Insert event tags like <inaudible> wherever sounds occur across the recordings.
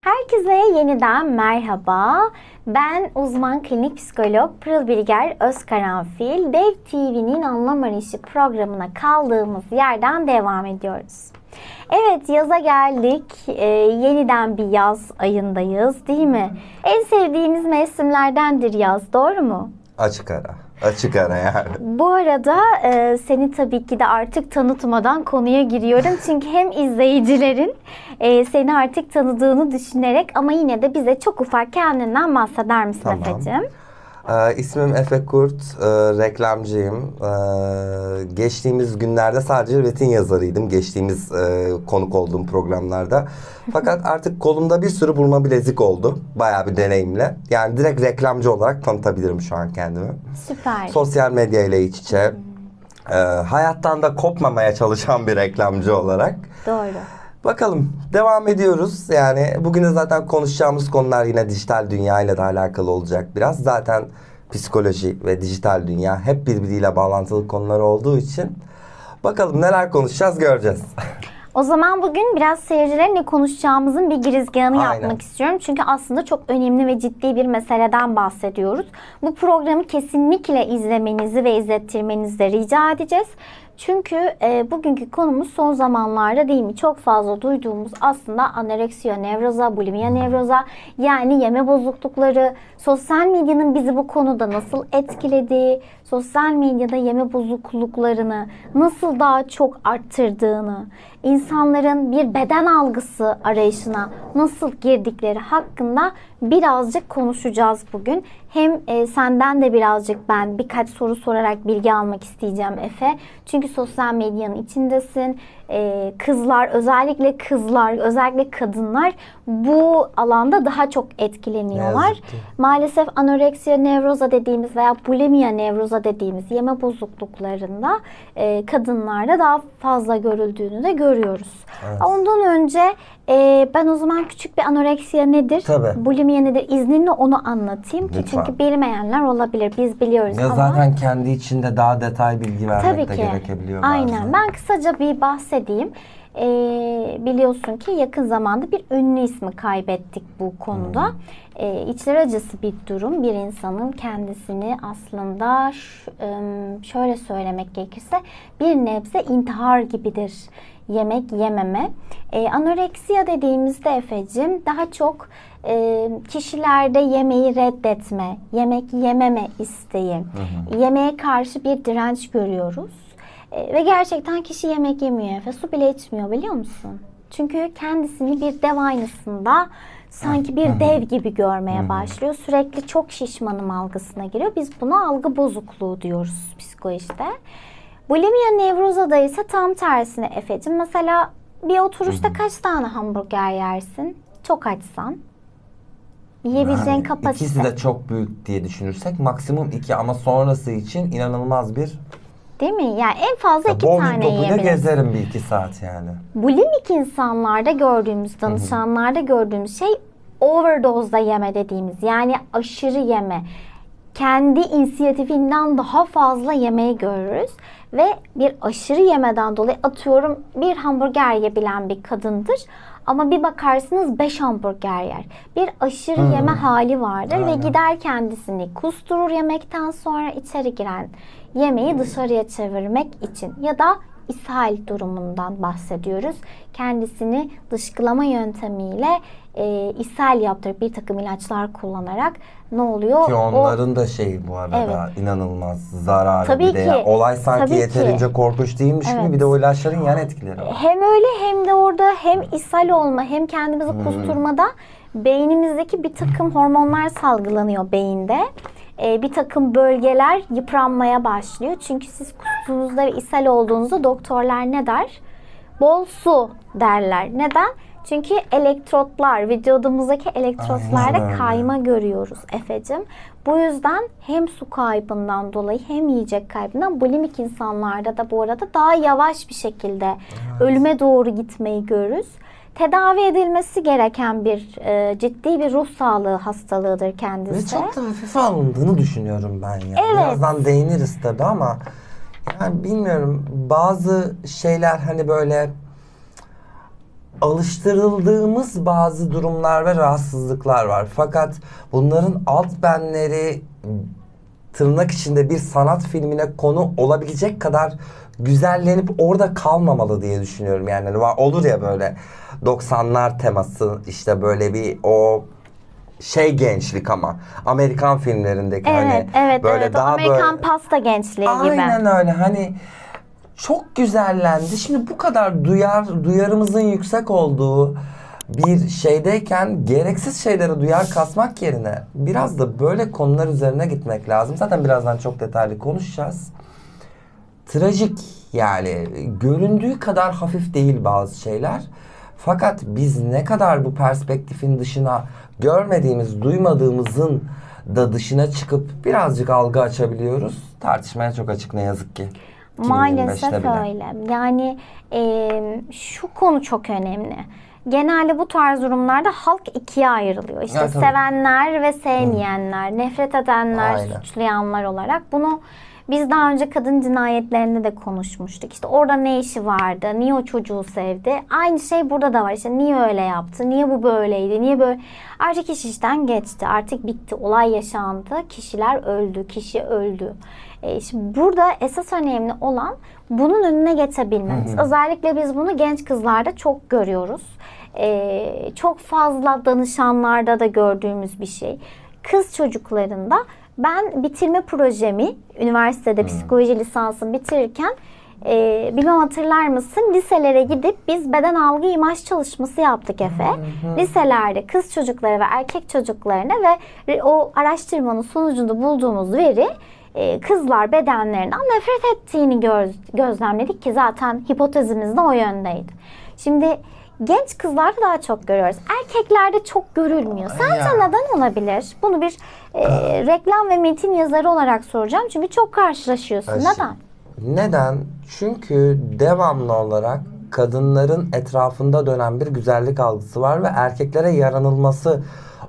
Herkese yeniden merhaba. Ben uzman klinik psikolog Pırıl Bilger Özkaranfil. Dev TV'nin Anlam Arayışı programına kaldığımız yerden devam ediyoruz. Evet yaza geldik. Ee, yeniden bir yaz ayındayız değil mi? En sevdiğimiz mevsimlerdendir yaz doğru mu? Açık ara. Açık ara yani. Bu arada e, seni tabii ki de artık tanıtmadan konuya giriyorum. <laughs> Çünkü hem izleyicilerin e, seni artık tanıdığını düşünerek ama yine de bize çok ufak kendinden bahseder misin. Efe'cim? Ee, ismim Efe Kurt, e, reklamcıyım. Ee, geçtiğimiz günlerde sadece metin yazarıydım. Geçtiğimiz e, konuk olduğum programlarda. Fakat artık kolumda bir sürü burma bilezik oldu. Bayağı bir deneyimle. Yani direkt reklamcı olarak tanıtabilirim şu an kendimi. Süper. Sosyal medya ile iç içe. e, hayattan da kopmamaya çalışan bir reklamcı olarak. Doğru. Bakalım devam ediyoruz. Yani bugün de zaten konuşacağımız konular yine dijital dünya ile de alakalı olacak biraz. Zaten psikoloji ve dijital dünya hep birbiriyle bağlantılı konular olduğu için bakalım neler konuşacağız göreceğiz. O zaman bugün biraz seyircilerle konuşacağımızın bir girizgahını Aynen. yapmak istiyorum. Çünkü aslında çok önemli ve ciddi bir meseleden bahsediyoruz. Bu programı kesinlikle izlemenizi ve izlettirmenizi de rica edeceğiz. Çünkü e, bugünkü konumuz son zamanlarda değil mi? Çok fazla duyduğumuz aslında anoreksiya nevroza, bulimia nevroza yani yeme bozuklukları, sosyal medyanın bizi bu konuda nasıl etkilediği, sosyal medyada yeme bozukluklarını nasıl daha çok arttırdığını, insanların bir beden algısı arayışına nasıl girdikleri hakkında birazcık konuşacağız bugün. Hem e, senden de birazcık ben birkaç soru sorarak bilgi almak isteyeceğim Efe. Çünkü sosyal medyanın içindesin. E, kızlar, özellikle kızlar, özellikle kadınlar bu alanda daha çok etkileniyorlar. Maalesef anoreksiya nevroza dediğimiz veya bulimia nevroza dediğimiz yeme bozukluklarında e, kadınlarda daha fazla görüldüğünü de görüyoruz. Evet. Ondan önce e, ben o zaman küçük bir anoreksiya nedir? Tabii. Bulimia nedir? İzninle onu anlatayım ki Lütfen. çünkü bilmeyenler olabilir. Biz biliyoruz Ya ama zaten kendi içinde daha detay bilgi vermek tabii de ki. gerekebiliyor bazen. Aynen. Ben kısaca bir bahsedeyim. E, biliyorsun ki yakın zamanda bir ünlü ismi kaybettik bu konuda. Hmm. E, içler acısı bir durum. Bir insanın kendisini aslında em, şöyle söylemek gerekirse bir nebze intihar gibidir yemek yememe. E, anoreksiya dediğimizde Efe'cim daha çok e, kişilerde yemeği reddetme, yemek yememe isteği, yemeğe karşı bir direnç görüyoruz. E, ve gerçekten kişi yemek yemiyor Efe, su bile içmiyor biliyor musun? Çünkü kendisini bir dev aynasında sanki bir dev gibi görmeye başlıyor. Sürekli çok şişmanım algısına giriyor. Biz buna algı bozukluğu diyoruz psikolojide. Bulimia nevrozada ise tam tersine Efe'cim. Mesela bir oturuşta kaç tane hamburger yersin? Çok açsan. Yiyebileceğin kapasite. İkisi de çok büyük diye düşünürsek maksimum iki ama sonrası için inanılmaz bir Değil mi? Yani en fazla iki bowling tane topuyla yiyebilirsin. gezerim bir iki saat yani. Bulimik insanlarda gördüğümüz, danışanlarda gördüğümüz şey overdose'da yeme dediğimiz. Yani aşırı yeme. Kendi inisiyatifinden daha fazla yemeği görürüz. Ve bir aşırı yemeden dolayı atıyorum bir hamburger yiyebilen bir kadındır. Ama bir bakarsınız 5 hamburger yer. Bir aşırı yeme hali vardır ve Aynen. gider kendisini kusturur yemekten sonra içeri giren yemeği dışarıya çevirmek için ya da ishal durumundan bahsediyoruz. Kendisini dışkılama yöntemiyle e, ishal yaptırıp bir takım ilaçlar kullanarak ne oluyor? Ki O- onların da şeyi bu arada inanılmaz zararı Tabii bir de. ki. ya. Olay sanki Tabii ki. yeterince korkunç değilmiş Evet. gibi bir de o ilaçların yan etkileri var. hem öyle hem de orada hem ishal olma hem kendimizi kusturmada beynimizdeki bir takım hormonlar salgılanıyor beyinde. Ee, bir takım bölgeler yıpranmaya başlıyor. Çünkü siz kustuğunuzda ve ishal olduğunuzda doktorlar ne der? Bol su derler. Neden? Çünkü elektrotlar, vücudumuzdaki elektrotlarda Aynen kayma görüyoruz Efe'cim. Bu yüzden hem su kaybından dolayı hem yiyecek kaybından bulimik insanlarda da bu arada daha yavaş bir şekilde ölüme doğru gitmeyi görürüz. Tedavi edilmesi gereken bir e, ciddi bir ruh sağlığı hastalığıdır Ve kendisi. çok da hafife alındığını düşünüyorum ben ya. Evet. Birazdan değiniriz tabii ama yani bilmiyorum bazı şeyler hani böyle alıştırıldığımız bazı durumlar ve rahatsızlıklar var. Fakat bunların alt benleri tırnak içinde bir sanat filmine konu olabilecek kadar güzellenip orada kalmamalı diye düşünüyorum. Yani hani olur ya böyle 90'lar teması işte böyle bir o şey gençlik ama Amerikan filmlerindeki Evet, hani evet, böyle evet. O daha Amerikan böyle pasta gençliği gibi. Aynen öyle hani çok güzellendi. Şimdi bu kadar duyar duyarımızın yüksek olduğu bir şeydeyken gereksiz şeylere duyar kasmak yerine biraz da böyle konular üzerine gitmek lazım. Zaten birazdan çok detaylı konuşacağız. Trajik yani göründüğü kadar hafif değil bazı şeyler. Fakat biz ne kadar bu perspektifin dışına görmediğimiz, duymadığımızın da dışına çıkıp birazcık algı açabiliyoruz. Tartışmaya çok açık ne yazık ki. 2025'te Maalesef öyle. Yani e, şu konu çok önemli. Genelde bu tarz durumlarda halk ikiye ayrılıyor. İşte Ya, tabii. sevenler ve sevmeyenler, nefret edenler, Aynen. suçlayanlar olarak. Bunu biz daha önce kadın cinayetlerinde de konuşmuştuk. İşte orada ne işi vardı? Niye o çocuğu sevdi? Aynı şey burada da var. İşte niye öyle yaptı? Niye bu böyleydi? Niye böyle? Artık iş işten geçti. Artık bitti. Olay yaşandı. Kişiler öldü. Kişi öldü. E, şimdi burada esas önemli olan bunun önüne geçebilmemiz. Özellikle biz bunu genç kızlarda çok görüyoruz. E, çok fazla danışanlarda da gördüğümüz bir şey. Kız çocuklarında ben bitirme projemi üniversitede psikoloji lisansımı bitirirken e, bilmem hatırlar mısın liselere gidip biz beden algı imaj çalışması yaptık Efe. Liselerde kız çocukları ve erkek çocuklarına ve o araştırmanın sonucunda bulduğumuz veri e, kızlar bedenlerinden nefret ettiğini göz, gözlemledik ki zaten hipotezimiz de o yöndeydi. Şimdi genç kızlarda daha çok görüyoruz. Erkeklerde çok görülmüyor. Sence Ya. neden olabilir? Bunu bir e, reklam ve metin yazarı olarak soracağım. Çünkü çok karşılaşıyorsun. Ayşe. Neden? Neden? Çünkü devamlı olarak kadınların etrafında dönen bir güzellik algısı var ve erkeklere yaranılması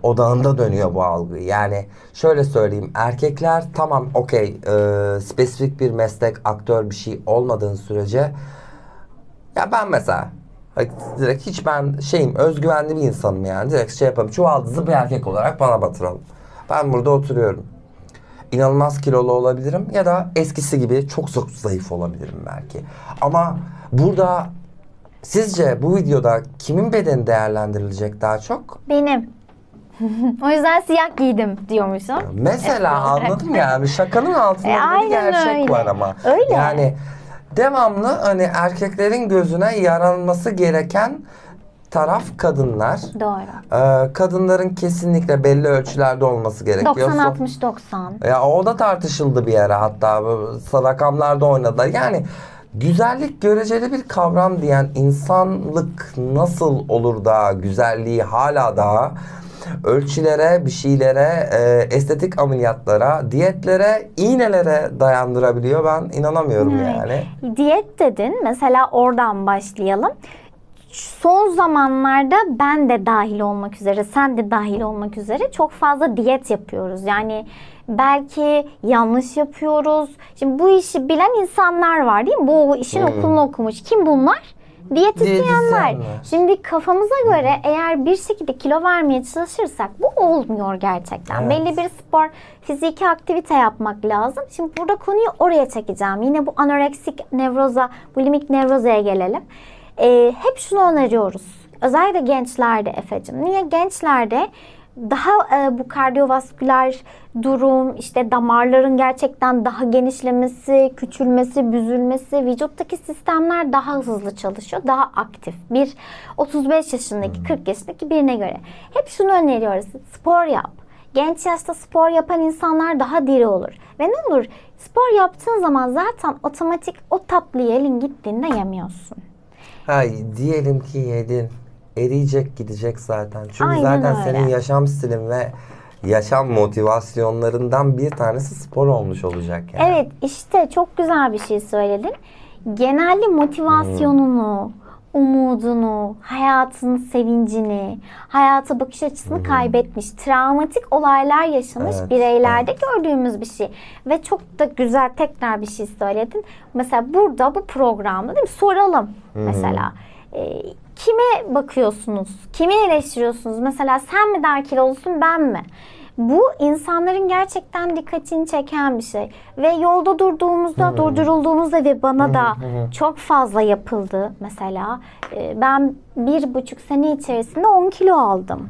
odağında dönüyor bu algı. Yani şöyle söyleyeyim erkekler tamam okey e, spesifik bir meslek aktör bir şey olmadığın sürece ya ben mesela direkt hiç ben şeyim özgüvenli bir insanım yani direkt şey yapalım çuvaldızı bir erkek olarak bana batıralım. Ben burada oturuyorum inanılmaz kilolu olabilirim ya da eskisi gibi çok çok zayıf olabilirim belki. Ama burada sizce bu videoda kimin bedeni değerlendirilecek daha çok? Benim. <laughs> o yüzden siyah giydim diyormuşum. Mesela anladım yani şakanın altında E, bir gerçek öyle. var ama. Öyle. Yani devamlı hani erkeklerin gözüne yaranması gereken taraf kadınlar. Doğru. Ee, kadınların kesinlikle belli ölçülerde olması gerekiyor. 90-60-90. Ya o da tartışıldı bir ara hatta rakamlarda oynadılar. Yani güzellik göreceli bir kavram diyen insanlık nasıl olur da güzelliği hala daha ölçülere, bir şeylere, e, estetik ameliyatlara, diyetlere, iğnelere dayandırabiliyor. Ben inanamıyorum Evet. yani. Diyet dedin. Mesela oradan başlayalım. Son zamanlarda ben de dahil olmak üzere, sen de dahil olmak üzere çok fazla diyet yapıyoruz. Yani belki yanlış yapıyoruz. Şimdi bu işi bilen insanlar var değil mi? Bu işin okulunu okumuş. Kim bunlar? Diyetisyenler. Diyetisyenler. Şimdi kafamıza göre eğer bir şekilde kilo vermeye çalışırsak bu olmuyor gerçekten. Evet. Belli bir spor, fiziki aktivite yapmak lazım. Şimdi burada konuyu oraya çekeceğim. Yine bu anoreksik nevroza, bulimik nevrozaya gelelim. Ee, hep şunu öneriyoruz. Özellikle gençlerde Efe'cim. Niye? Gençlerde daha e, bu kardiyovasküler durum, işte damarların gerçekten daha genişlemesi, küçülmesi, büzülmesi, vücuttaki sistemler daha hızlı çalışıyor, daha aktif. Bir 35 yaşındaki, 40 yaşındaki birine göre. Hep şunu öneriyoruz. Spor yap. Genç yaşta spor yapan insanlar daha diri olur. Ve ne olur? Spor yaptığın zaman zaten otomatik o tatlıyı elin gittiğinde yemiyorsun. Hay diyelim ki yedin. Eriyecek gidecek zaten. Çünkü Aynen zaten öyle. senin yaşam stilin ve yaşam motivasyonlarından bir tanesi spor olmuş olacak yani. Evet işte çok güzel bir şey söyledin. Genelde motivasyonunu, umudunu, hayatın sevincini, hayata bakış açısını kaybetmiş, travmatik olaylar yaşamış Evet, bireylerde gördüğümüz bir şey. Ve çok da güzel tekrar bir şey söyledin. Mesela burada bu programda değil mi soralım mesela. e, kime bakıyorsunuz? Kimi eleştiriyorsunuz? Mesela sen mi daha kilolusun ben mi? Bu insanların gerçekten dikkatini çeken bir şey. Ve yolda durduğumuzda, durdurulduğumuzda ve bana da çok fazla yapıldı mesela. Ee, Ben bir buçuk sene içerisinde 10 kilo aldım.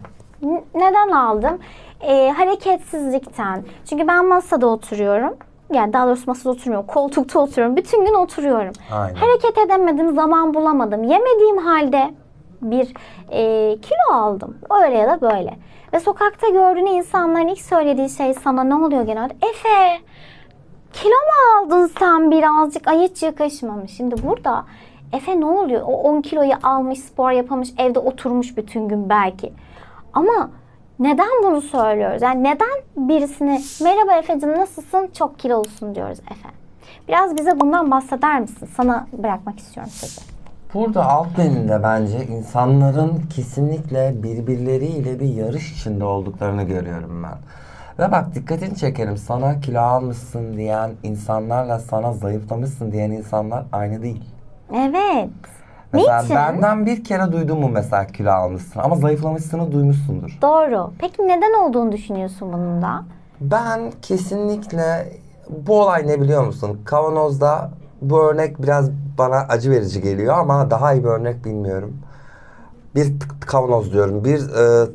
Neden aldım? Ee, hareketsizlikten. Çünkü ben masada oturuyorum. Yani daha doğrusu masada oturmuyorum. Koltukta oturuyorum. Bütün gün oturuyorum. Aynen. Hareket edemedim, zaman bulamadım. Yemediğim halde bir e, kilo aldım. Öyle ya da böyle. Ve sokakta gördüğün insanların ilk söylediği şey sana ne oluyor genelde? Efe kilo mu aldın sen birazcık? Ay hiç yakışmamış. Şimdi burada Efe ne oluyor? O 10 kiloyu almış, spor yapamış, evde oturmuş bütün gün belki. Ama neden bunu söylüyoruz? Yani neden birisine merhaba Efe'cim nasılsın? Çok kilolusun diyoruz Efe. Biraz bize bundan bahseder misin? Sana bırakmak istiyorum sözü. Burada alt menüde bence insanların kesinlikle birbirleriyle bir yarış içinde olduklarını görüyorum ben. Ve bak dikkatini çekerim sana kilo almışsın diyen insanlarla sana zayıflamışsın diyen insanlar aynı değil. Evet. Mesela Niçin? benden bir kere duydun mu mesela kilo almışsın ama zayıflamışsını duymuşsundur. Doğru. Peki neden olduğunu düşünüyorsun bunun da? Ben kesinlikle bu olay ne biliyor musun? Kavanozda bu örnek biraz bana acı verici geliyor ama daha iyi bir örnek bilmiyorum. Bir t- kavanoz diyorum. Bir e,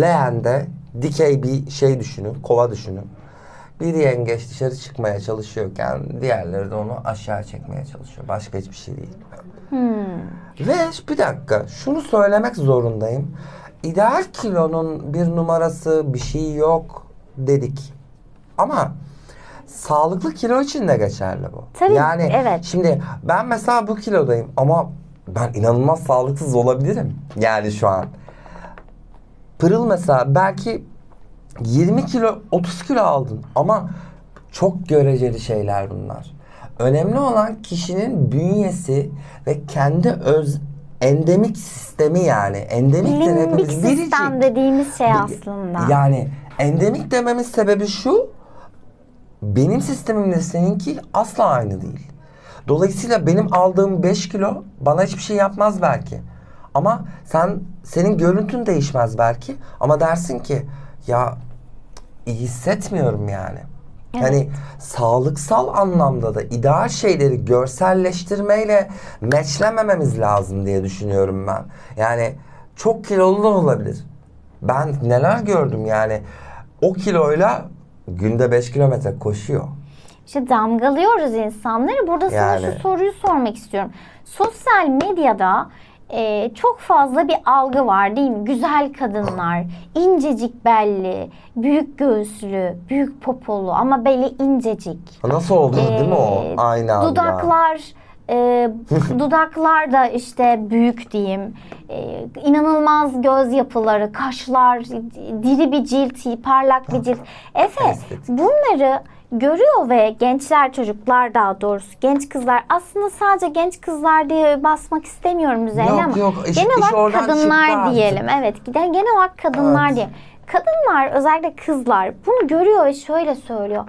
leğende dikey bir şey düşünün, kova düşünün. Bir yengeç dışarı çıkmaya çalışıyorken diğerleri de onu aşağı çekmeye çalışıyor. Başka hiçbir şey değil. Ve bir dakika şunu söylemek zorundayım. İdeal kilonun bir numarası bir şey yok dedik. Ama sağlıklı kilo için de geçerli bu. Tabii, yani evet. şimdi ben mesela bu kilodayım ama ben inanılmaz sağlıksız olabilirim. Yani şu an. Pırıl mesela belki 20 kilo 30 kilo aldın ama çok göreceli şeyler bunlar. Önemli olan kişinin bünyesi ve kendi öz endemik sistemi yani. Endemik de Limbik hepimiz biricik. sistem dediğimiz şey aslında. Yani endemik dememin sebebi şu. Benim sistemimle seninki asla aynı değil. Dolayısıyla benim aldığım 5 kilo bana hiçbir şey yapmaz belki. Ama sen senin görüntün değişmez belki ama dersin ki ya iyi hissetmiyorum yani. Hani sağlıksal anlamda da ideal şeyleri görselleştirmeyle meçlemememiz lazım diye düşünüyorum ben. Yani çok kilolu da olabilir. Ben neler gördüm yani o kiloyla günde 5 kilometre koşuyor. İşte damgalıyoruz insanları. Burada sana Yani. şu soruyu sormak istiyorum. Sosyal medyada e, çok fazla bir algı var değil mi? Güzel kadınlar, incecik belli, büyük göğüslü, büyük popolu ama beli incecik. Nasıl oldu değil mi o? Ee, Aynı anda. Dudaklar e, <laughs> dudaklar da işte büyük diyeyim. E, inanılmaz göz yapıları, kaşlar, diri bir cilt, parlak bir cilt. Efe bunları görüyor ve gençler çocuklar daha doğrusu genç kızlar aslında sadece genç kızlar diye basmak istemiyorum üzerine Yok, ama yok, iş- genel iş olarak kadınlar artık. diyelim. Evet giden genel olarak kadınlar Evet. diye. Kadınlar özellikle kızlar bunu görüyor ve şöyle söylüyor.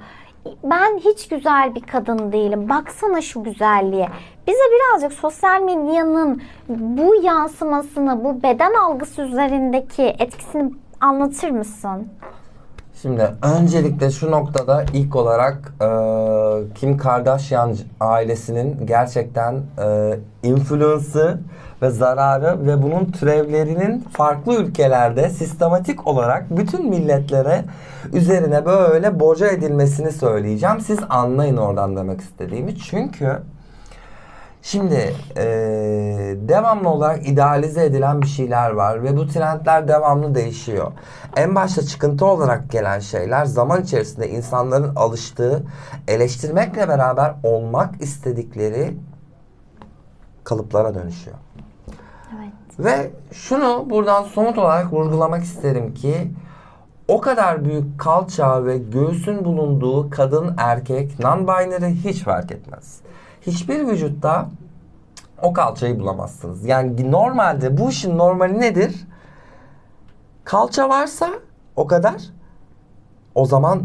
Ben hiç güzel bir kadın değilim. Baksana şu güzelliğe. Bize birazcık sosyal medyanın bu yansımasını, bu beden algısı üzerindeki etkisini anlatır mısın? Şimdi öncelikle şu noktada ilk olarak e, Kim Kardashian ailesinin gerçekten e, influence'ı ve zararı ve bunun türevlerinin farklı ülkelerde sistematik olarak bütün milletlere üzerine böyle boca edilmesini söyleyeceğim. Siz anlayın oradan demek istediğimi. Çünkü Şimdi eee, devamlı olarak idealize edilen bir şeyler var ve bu trendler devamlı değişiyor. En başta çıkıntı olarak gelen şeyler zaman içerisinde insanların alıştığı, eleştirmekle beraber olmak istedikleri kalıplara dönüşüyor. Evet. Ve şunu buradan somut olarak vurgulamak isterim ki o kadar büyük kalça ve göğsün bulunduğu kadın erkek non-binary hiç fark etmez. Hiçbir vücutta o kalçayı bulamazsınız. Yani normalde bu işin normali nedir? Kalça varsa o kadar o zaman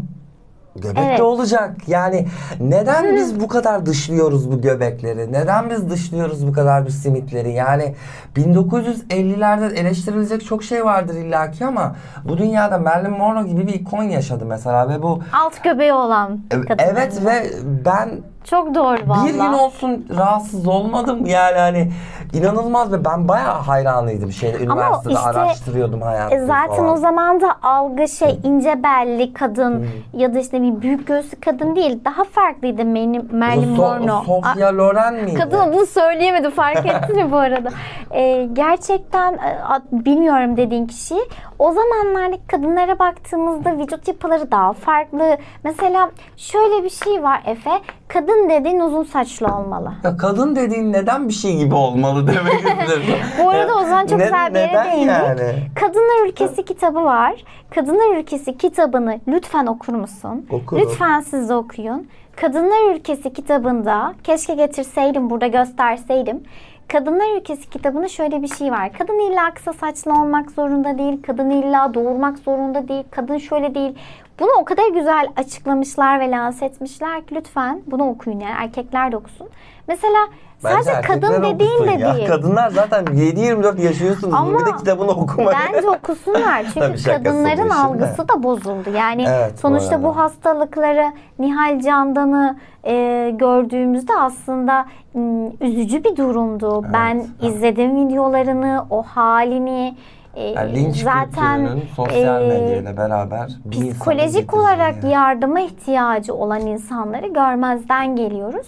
Göbekli Evet. olacak. Yani neden biz bu kadar dışlıyoruz bu göbekleri? Neden biz dışlıyoruz bu kadar bu simitleri? Yani 1950'lerde eleştirilecek çok şey vardır illaki ama bu dünyada Marilyn Monroe gibi bir ikon yaşadı mesela ve bu Alt göbeği olan kadın. evet ve ben Çok doğru valla. bir gün olsun rahatsız olmadım yani hani inanılmaz ve ben bayağı hayranıydım şeyde üniversitede işte, araştırıyordum hayatı E zaten falan. o zaman da algı şey ince belli kadın ya da işte bir büyük göğüslü kadın değil. Daha farklıydı benim Marilyn So- Monroe. Sofia Loren miydi? Kadın adını söyleyemedi fark <laughs> ettin mi bu arada? Ee, gerçekten e, bilmiyorum dediğin kişiyi. O zamanlardaki kadınlara baktığımızda vücut yapıları daha farklı. Mesela şöyle bir şey var Efe. Kadın dediğin uzun saçlı olmalı. Ya kadın dediğin neden bir şey gibi olmalı <laughs> demek istedim. Bu arada o zaman çok Ne- güzel bir yere değindik. yani? Kadınlar Ülkesi kitabı var. Kadınlar Ülkesi kitabını lütfen okur musun? Okurum. Lütfen siz de okuyun. Kadınlar Ülkesi kitabında keşke getirseydim burada gösterseydim. Kadınlar Ülkesi kitabında şöyle bir şey var. Kadın illa kısa saçlı olmak zorunda değil. Kadın illa doğurmak zorunda değil. Kadın şöyle değil. Bunu o kadar güzel açıklamışlar ve lanse etmişler ki lütfen bunu okuyun yani erkekler de okusun. Mesela Bence sadece kadın dediğin de ya. değil. Kadınlar zaten 7-24 yaşıyorsunuz. Ama bir de kitabını okumayın. Bence okusunlar <laughs> çünkü kadınların bu algısı da bozuldu. Yani Evet, bu sonuçta arada. bu, hastalıkları Nihal Candan'ı e, gördüğümüzde aslında m, üzücü bir durumdu. ben evet. izledim videolarını, o halini. E, Yani linç zaten kültürünün sosyal e, medyayla beraber bir psikolojik olarak yani. yardıma ihtiyacı olan insanları görmezden geliyoruz.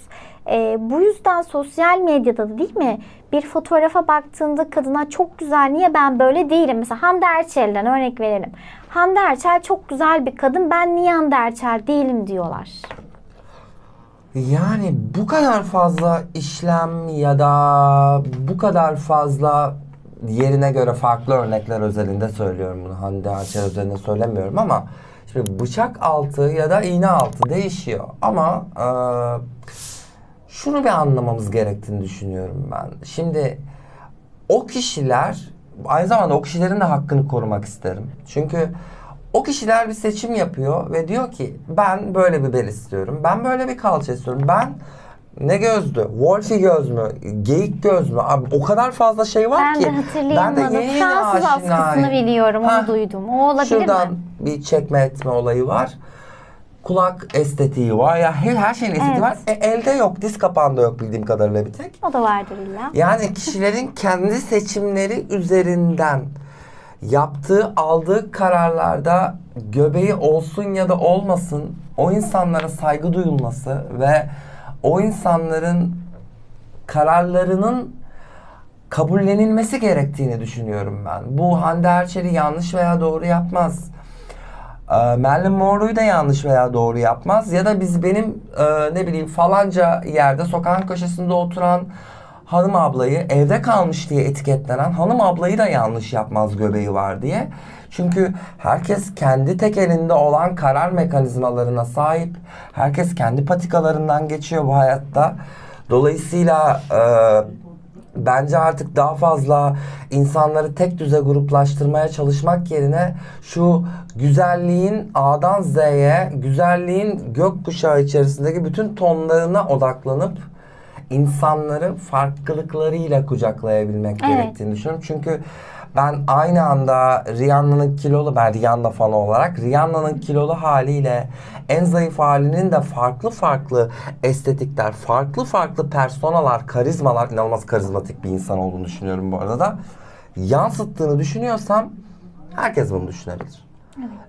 Ee, bu yüzden sosyal medyada da değil mi bir fotoğrafa baktığında kadına çok güzel niye ben böyle değilim mesela Hande Erçel'den örnek verelim. Hande Erçel çok güzel bir kadın ben niye Hande Erçel değilim diyorlar. Yani bu kadar fazla işlem ya da bu kadar fazla yerine göre farklı örnekler özelinde söylüyorum bunu. Hande Erçel özelinde söylemiyorum ama şimdi bıçak altı ya da iğne altı değişiyor. Ama e, şunu bir anlamamız gerektiğini düşünüyorum ben. Şimdi o kişiler aynı zamanda o kişilerin de hakkını korumak isterim. Çünkü o kişiler bir seçim yapıyor ve diyor ki ben böyle bir bel istiyorum. Ben böyle bir kalça istiyorum. Ben ne gözlü? Wolfie göz mü? Geyik göz mü? Abi o kadar fazla şey var Ben ki. de hatırlayamadım. yeni yeni Fransız askısını biliyorum Ha, onu duydum. O olabilir Şuradan mi? bir çekme etme olayı var. Kulak estetiği var. Ya her, her şeyin estetiği Evet. var. E, elde yok. Diz kapağında yok bildiğim kadarıyla bir tek. O da vardır illa. Yani kişilerin kendi seçimleri üzerinden yaptığı, aldığı kararlarda göbeği olsun ya da olmasın o insanlara saygı duyulması ve o insanların kararlarının kabullenilmesi gerektiğini düşünüyorum ben. Bu Hande Erçel'i yanlış veya doğru yapmaz. Ee, Marilyn Monroe'yu da yanlış veya doğru yapmaz. Ya da biz benim e, ne bileyim falanca yerde sokağın köşesinde oturan hanım ablayı evde kalmış diye etiketlenen hanım ablayı da yanlış yapmaz göbeği var diye. Çünkü herkes kendi tek elinde olan karar mekanizmalarına sahip. Herkes kendi patikalarından geçiyor bu hayatta. Dolayısıyla e, bence artık daha fazla insanları tek düze gruplaştırmaya çalışmak yerine şu güzelliğin A'dan Z'ye, güzelliğin gökkuşağı içerisindeki bütün tonlarına odaklanıp insanları farklılıklarıyla kucaklayabilmek Evet. gerektiğini düşünüyorum. Çünkü ben aynı anda Rihanna'nın kilolu, ben Rihanna fanı olarak Rihanna'nın kilolu haliyle en zayıf halinin de farklı farklı estetikler, farklı farklı personalar, karizmalar, inanılmaz karizmatik bir insan olduğunu düşünüyorum bu arada da. Yansıttığını düşünüyorsam herkes bunu düşünebilir.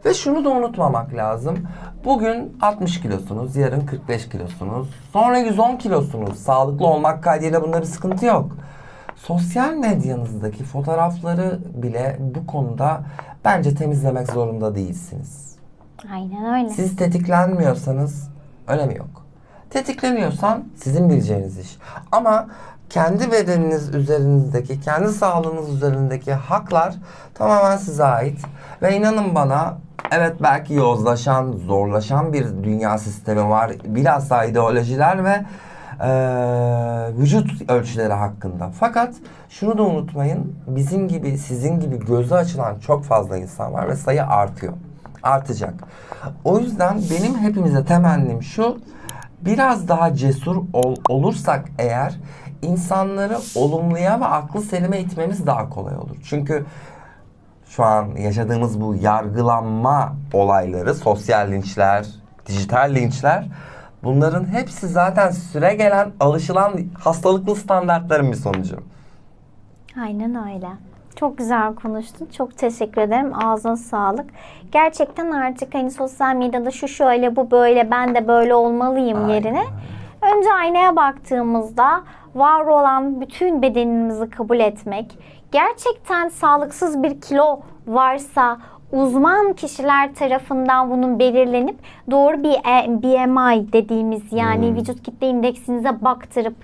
Ve şunu da unutmamak lazım. Bugün 60 kilosunuz, yarın 45 kilosunuz, sonra 110 kilosunuz. Sağlıklı olmak kaydıyla bunda bir sıkıntı yok. Sosyal medyanızdaki fotoğrafları bile bu konuda bence temizlemek zorunda değilsiniz. Aynen öyle. Siz tetiklenmiyorsanız önemi yok. Tetikleniyorsan sizin bileceğiniz iş. Ama kendi bedeniniz üzerinizdeki, kendi sağlığınız üzerindeki haklar tamamen size ait. Ve inanın bana evet belki yozlaşan, zorlaşan bir dünya sistemi var. Bilhassa ideolojiler ve eee, vücut ölçüleri hakkında. Fakat şunu da unutmayın. Bizim gibi, sizin gibi gözü açılan çok fazla insan var ve sayı artıyor. artacak. O yüzden benim hepimize temennim şu. Biraz daha cesur ol- olursak eğer insanları olumluya ve aklı selime itmemiz daha kolay olur. Çünkü şu an yaşadığımız bu yargılanma olayları, sosyal linçler, dijital linçler bunların hepsi zaten süre gelen alışılan hastalıklı standartların bir sonucu. Aynen öyle. Çok güzel konuştun. Çok teşekkür ederim. Ağzına sağlık. Gerçekten artık hani sosyal medyada şu şöyle bu böyle ben de böyle olmalıyım Aynen yerine önce aynaya baktığımızda var olan bütün bedenimizi kabul etmek, gerçekten sağlıksız bir kilo varsa uzman kişiler tarafından bunun belirlenip doğru bir e- BMI dediğimiz yani Hmm. vücut kitle indeksinize baktırıp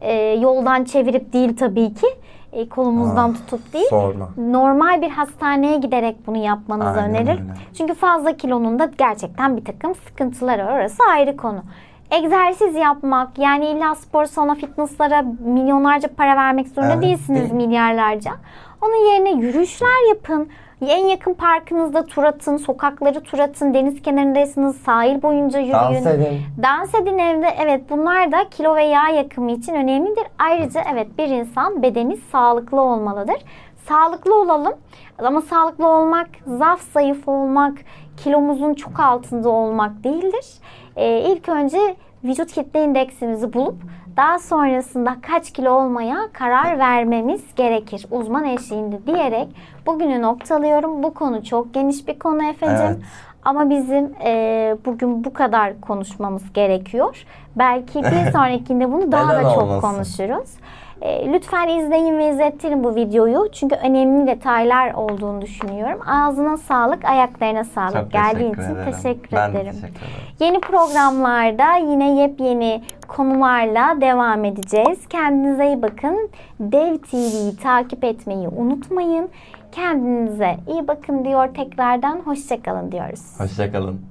e, yoldan çevirip değil tabii ki e, kolumuzdan Ah, tutup değil Sorma. normal bir hastaneye giderek bunu yapmanızı Aynen öneririm. öyle. Çünkü fazla kilonun da gerçekten bir takım sıkıntıları var. Orası ayrı konu. Egzersiz yapmak yani illa spor salonu fitnesslara milyonlarca para vermek zorunda Evet, değilsiniz değil. milyarlarca. Onun yerine yürüyüşler yapın. En yakın parkınızda tur atın, sokakları tur atın, deniz kenarındaysanız sahil boyunca yürüyün. Dans edin. Dans edin evde. Evet bunlar da kilo ve yağ yakımı için önemlidir. Ayrıca evet bir insan bedeni sağlıklı olmalıdır. Sağlıklı olalım. Ama sağlıklı olmak, zaf zayıf olmak, kilomuzun çok altında olmak değildir. Ee, ilk önce vücut kitle indeksimizi bulup daha sonrasında kaç kilo olmaya karar vermemiz gerekir. Uzman eşliğinde diyerek bugünü noktalıyorum. Bu konu çok geniş bir konu Efe'cim. Evet. Ama bizim e, bugün bu kadar konuşmamız gerekiyor. Belki bir <laughs> sonrakinde bunu daha da çok olmasın? konuşuruz. E, lütfen izleyin ve izlettirin bu videoyu. Çünkü önemli detaylar olduğunu düşünüyorum. Ağzına sağlık, ayaklarına sağlık. Çok Geldiğin için ederim. teşekkür ben ederim. de teşekkür ederim. Yeni programlarda yine yepyeni konularla devam edeceğiz. Kendinize iyi bakın. Dev TV'yi takip etmeyi unutmayın. Kendinize iyi bakın diyor tekrardan. Hoşçakalın diyoruz. Hoşçakalın.